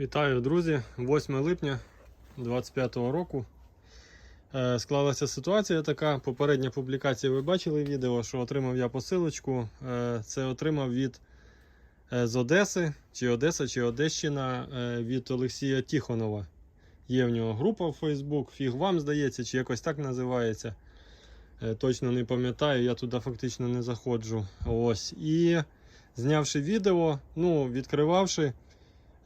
Вітаю, друзі! 8 липня 2025 року. Е, Склалася ситуація така. Попередня публікація, ви бачили відео, що отримав я посилочку. Е, Це отримав від е, з Одеси, чи Одеса, чи Одещина е, від Олексія Тіхонова. Є в нього група в Facebook, фіг вам здається, чи якось так називається. Точно не пам'ятаю, я туди фактично не заходжу. Ось. І знявши відео, ну, відкривавши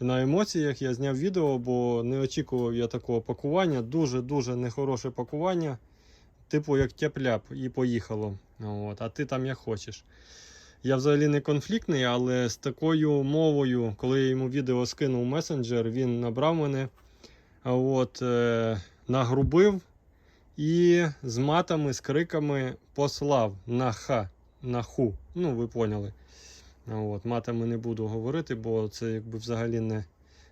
на емоціях, я зняв відео, бо не очікував я такого пакування. Дуже-дуже нехороше пакування. Типу як тяп-ляп, і поїхало. От, а ти там як хочеш. Я взагалі не конфліктний, але з такою мовою, коли я йому відео скинув в месенджер, він набрав мене, от, е, нагрубив і з матами, з криками послав на ха, на ху. Ну, ви поняли. От, матами не буду говорити, бо це якби взагалі не,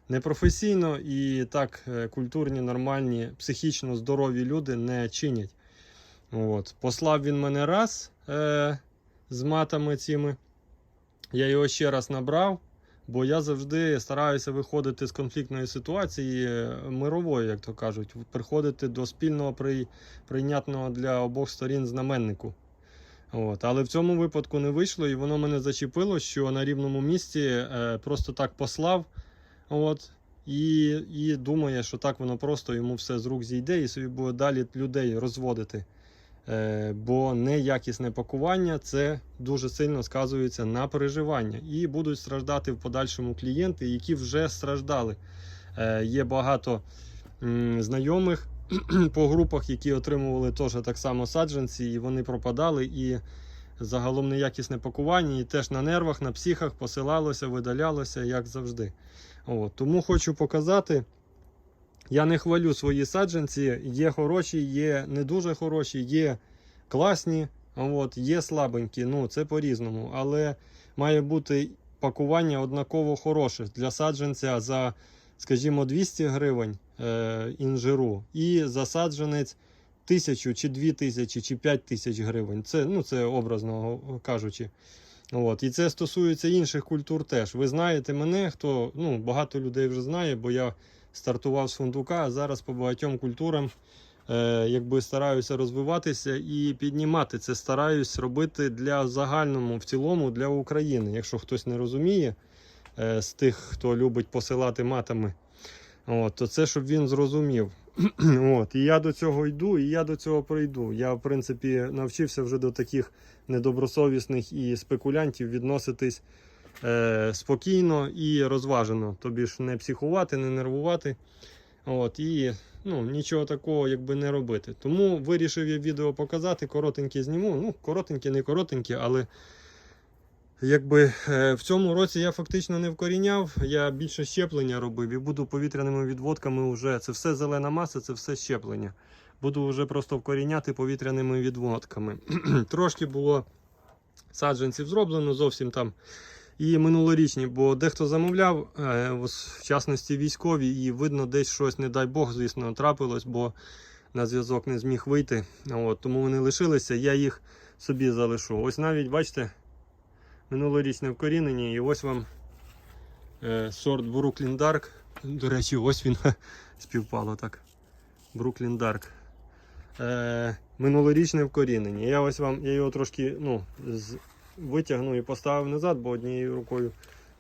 не професійно і так е, культурні, нормальні, психічно здорові люди не чинять. От. Послав він мене раз е, з матами цими. Я його ще раз набрав, бо я завжди стараюся виходити з конфліктної ситуації е, мирової, як то кажуть, приходити до спільного при, прийнятного для обох сторін знаменнику. От. Але в цьому випадку не вийшло, і воно мене зачепило, що на рівному місці е, просто так послав. От, і, і думає, що так воно просто йому все з рук зійде і собі буде далі людей розводити. Е, бо неякісне пакування це дуже сильно сказується на переживання. І будуть страждати в подальшому клієнти, які вже страждали. Е, є багато м, знайомих по групах, які отримували теж так само саджанці, і вони пропадали. І загалом неякісне пакування, і теж на нервах, на психах посилалося, видалялося, як завжди. От, тому хочу показати. Я не хвалю свої саджанці. Є хороші, є не дуже хороші, є класні, от, є слабенькі. Ну, це по-різному. Але має бути пакування однаково хороше для саджанця за, скажімо, 200 гривень е, інжиру і за саджанець тисячу чи дві тисячі чи п'ять тисяч гривень. Це, ну, це образно кажучи. От. І це стосується інших культур теж. Ви знаєте мене, хто ну, багато людей вже знає, бо я стартував з фундука, а зараз по багатьом культурам е, якби стараюся розвиватися і піднімати це. Стараюсь робити для загальному, в цілому для України. Якщо хтось не розуміє е, з тих, хто любить посилати матами, от, то це щоб він зрозумів. От, І я до цього йду, і я до цього прийду. Я, в принципі, навчився вже до таких недобросовісних і спекулянтів відноситись е, спокійно і розважено. Тобі ж не психувати, не нервувати. От, І ну, нічого такого якби не робити. Тому вирішив я відео показати, коротеньке зніму. Ну, коротеньке, не коротеньке, але якби е, в цьому році я фактично не вкоріняв, я більше щеплення робив і буду повітряними відводками вже. Це все зелена маса, це все щеплення. Буду вже просто вкоріняти повітряними відводками. Трошки було саджанців зроблено зовсім там. І минулорічні, бо дехто замовляв, е, в частності військові, і видно, десь щось, не дай Бог, звісно, трапилось, бо на зв'язок не зміг вийти. От, тому вони лишилися, я їх собі залишу. Ось навіть, бачите, минулорічне вкорінення, і ось вам е, сорт Brooklyn Dark. До речі, ось він співпало так. Brooklyn Dark. Е, минулорічне вкорінення. Я ось вам, я його трошки ну, витягну і поставив назад, бо однією рукою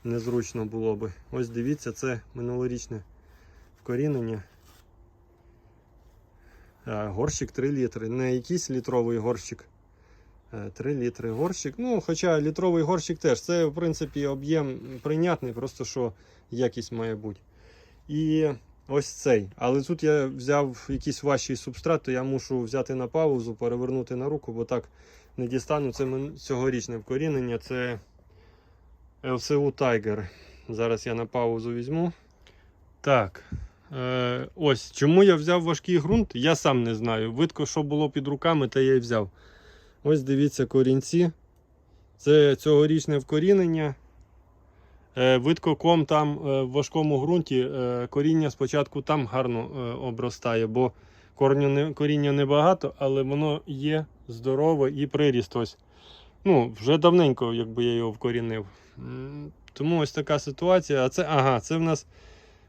незручно було би. Ось дивіться, це минулорічне вкорінення. Е, Горщик 3 літри. Не якийсь літровий горщик. Е, 3 літри горщик. Ну, хоча літровий горщик теж. Це, в принципі, об'єм прийнятний, просто що якість має бути. І ось цей. Але тут я взяв якийсь важчий субстрат, то я мушу взяти на паузу, перевернути на руку, бо так не дістану. Це цьогорічне вкорінення. Це LCU Tiger. Зараз я на паузу візьму. Так. Е, ось чому я взяв важкий ґрунт, я сам не знаю. Видко, що було під руками, те я й взяв. Ось дивіться корінці. Це цьогорічне вкорінення. Е, видко ком там е, в важкому ґрунті е, коріння спочатку там гарно обростає, бо коріння небагато, але воно є здорове і приріст. Ось. Ну, вже давненько, якби я його вкорінив. Тому ось така ситуація. А це, ага, це в нас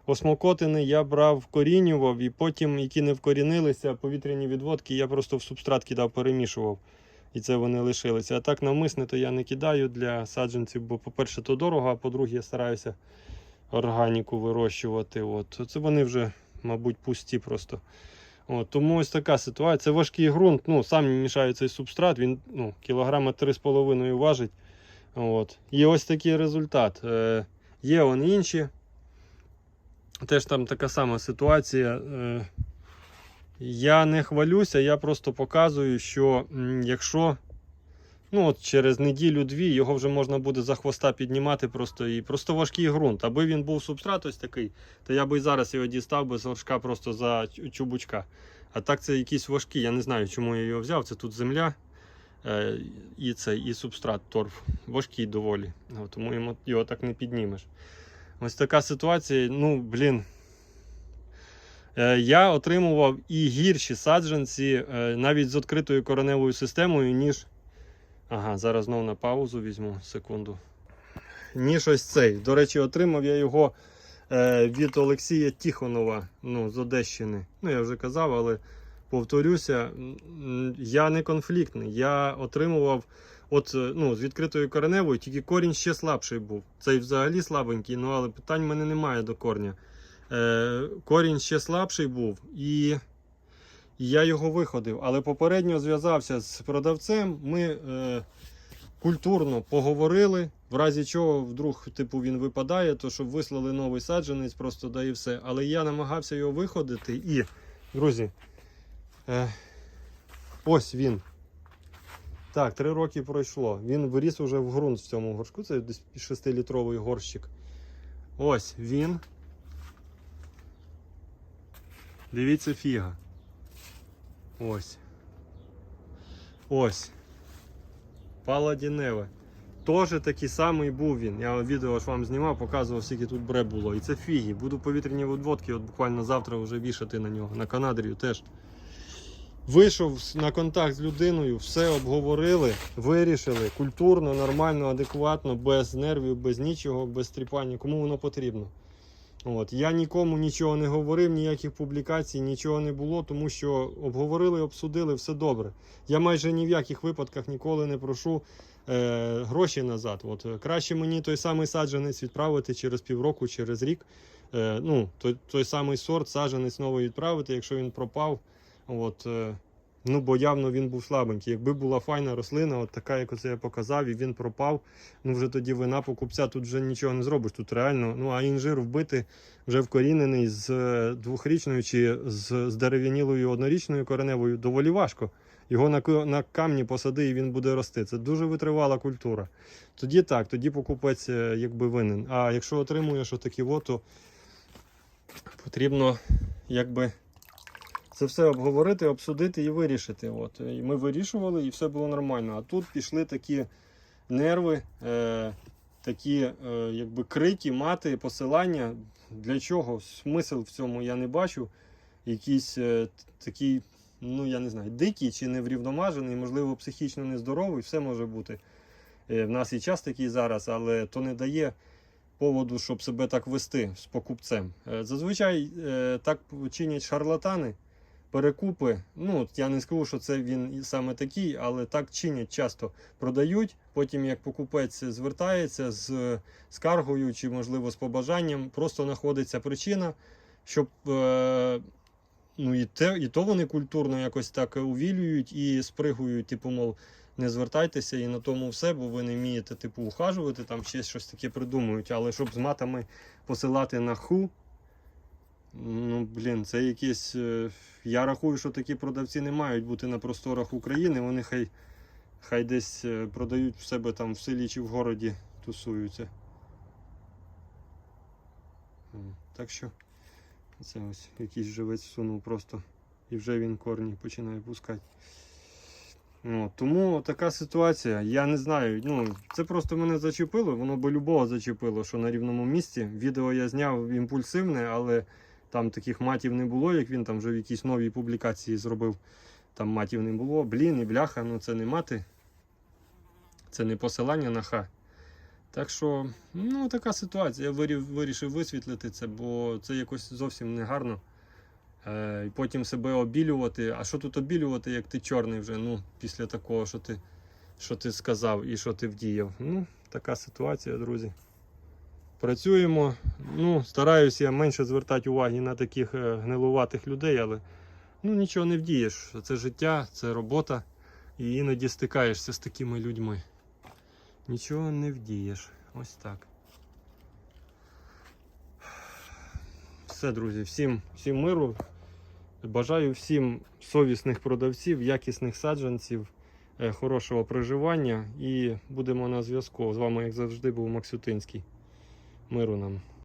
Осмокотини я брав, вкорінював, і потім, які не вкорінилися, повітряні відводки, я просто в субстрат кидав, перемішував. І це вони лишилися. А так навмисне то я не кидаю для саджанців, бо, по-перше, то дорого, а по-друге, я стараюся органіку вирощувати. От. Це вони вже, мабуть, пусті просто. От, тому ось така ситуація. Це важкий ґрунт. Ну, сам мішаю цей субстрат, він ну, кілограма 3,5 важить. От. І ось такий результат. Е, є он інші. Теж там така сама ситуація. Е, я не хвалюся, я просто показую, що якщо ну, от через неділю-дві його вже можна буде за хвоста піднімати просто і просто важкий ґрунт. Аби він був субстрат ось такий, то я би і зараз його дістав без горшка просто за чубучка. А так це якийсь важкий. Я не знаю, чому я його взяв. Це тут земля е, і це, і субстрат торф. Важкий доволі. Тому його так не піднімеш. Ось така ситуація. Ну, блін. Е, Я отримував і гірші саджанці е, навіть з відкритою кореневою системою, ніж. Ага, зараз знову на паузу візьму секунду. Ніж ось цей. До речі, отримав я його е, від Олексія Тіхонова ну, з Одещини. Ну, я вже казав, але повторюся, я не конфліктний. Я отримував от, ну, з відкритою кореневою, тільки корінь ще слабший був. Цей взагалі слабенький, ну але питань в мене немає до корня. Е, корінь ще слабший був, і я його виходив. Але попередньо зв'язався з продавцем. Ми е, культурно поговорили. В разі чого вдруг типу, він випадає, то щоб вислали новий саджанець, просто да і все. Але я намагався його виходити. І, друзі, е, ось він. Так, три роки пройшло. Він виріс уже в ґрунт в цьому горшку. Це десь 6-літровий горщик. Ось він. Дивіться фіга. Ось. Ось. Паладіневе. Тоже такий самий був він. Я відео ж вам знімав, показував, скільки тут бре було. І це фіги. Буду повітряні відводки, от буквально завтра вже вішати на нього. На канадрію теж. Вийшов на контакт з людиною, все обговорили, вирішили культурно, нормально, адекватно, без нервів, без нічого, без тріпання. Кому воно потрібно. От. Я нікому нічого не говорив, ніяких публікацій, нічого не було, тому що обговорили, обсудили, все добре. Я майже ні в яких випадках ніколи не прошу е, гроші назад. От, краще мені той самий саджанець відправити через півроку, через рік. Е, ну, той, той самий сорт, саджанець новий відправити, якщо він пропав. От, е, ну, бо явно він був слабенький. Якби була файна рослина, от така, як оце я показав, і він пропав, ну вже тоді вина покупця тут вже нічого не зробиш. Тут реально, ну а інжир вбити вже вкорінений з е, двохрічною чи з, з дерев'янілою однорічною кореневою доволі важко. Його на, на камні посади і він буде рости. Це дуже витривала культура. Тоді так, тоді покупець е, якби винен. А якщо отримуєш отакі от, то потрібно якби це все обговорити, обсудити і вирішити. От. І ми вирішували, і все було нормально. А тут пішли такі нерви, е, такі е, якби крики, мати, посилання. Для чого? Смисл в цьому я не бачу. Якийсь е, такий, ну я не знаю, дикий чи неврівномажений, можливо, психічно нездоровий, все може бути. Е, в нас і час такий зараз, але то не дає поводу, щоб себе так вести з покупцем. Е, зазвичай е, так чинять шарлатани перекупи. Ну, я не скажу, що це він саме такий, але так чинять часто продають. Потім, як покупець звертається з скаргою чи, можливо, з побажанням, просто знаходиться причина, щоб. Е, Ну і те, і то вони культурно якось так увілюють і спригують, типу, мов, не звертайтеся і на тому все, бо ви не вмієте, типу, ухажувати, там ще щось таке придумують. Але щоб з матами посилати на ху, Ну, блін, це якісь. е, Я рахую, що такі продавці не мають бути на просторах України. Вони хай, хай десь е, продають в себе там в селі чи в городі тусуються. Так що це ось якийсь живець всунув просто і вже він корні починає пускати. Ну, тому така ситуація. Я не знаю. Ну, це просто мене зачепило, воно би любого зачепило, що на рівному місці. Відео я зняв імпульсивне, але там таких матів не було, як він там вже в якійсь новій публікації зробив. Там матів не було. Блін і бляха, ну це не мати. Це не посилання на ха. Так що, ну, така ситуація. Я вирішив висвітлити це, бо це якось зовсім не гарно. Е, і потім себе обілювати. А що тут обілювати, як ти чорний вже, ну, після такого, що ти, що ти сказав і що ти вдіяв. Ну, така ситуація, друзі. Працюємо. Ну, стараюся я менше звертати уваги на таких е, гнилуватих людей, але ну, нічого не вдієш. Це життя, це робота. І іноді стикаєшся з такими людьми. Нічого не вдієш. Ось так. Все, друзі, всім, всім миру. Бажаю всім совісних продавців, якісних саджанців, е, хорошого проживання і будемо на зв'язку. З вами, як завжди, був Максютинський. Миру нам.